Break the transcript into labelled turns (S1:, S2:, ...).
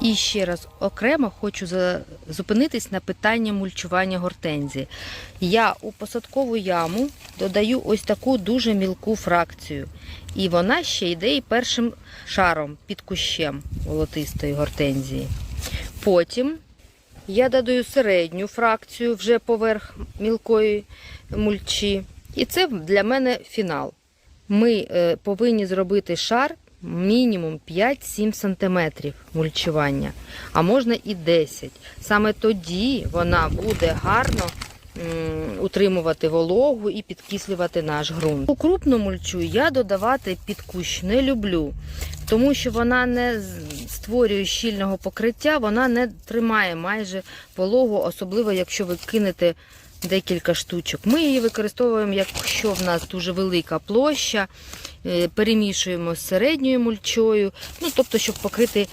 S1: І ще раз окремо хочу зупинитись на питання мульчування гортензії. Я у посадкову яму додаю ось таку дуже мілку фракцію. І вона ще йде і першим шаром під кущем волотистої гортензії. Потім я додаю середню фракцію вже поверх мілкої мульчі. І це для мене фінал. Ми е, повинні зробити шар мінімум 5-7 см мульчування, а можна і 10. Саме тоді вона буде гарно утримувати вологу і підкислювати наш ґрунт. У крупну мульчу я додавати під кущ не люблю, тому що вона не створює щільного покриття, вона не тримає майже вологу, особливо якщо ви кинете декілька штучок. Ми її використовуємо, якщо в нас дуже велика площа, е, перемішуємо з середньою мульчою, ну тобто, щоб покрити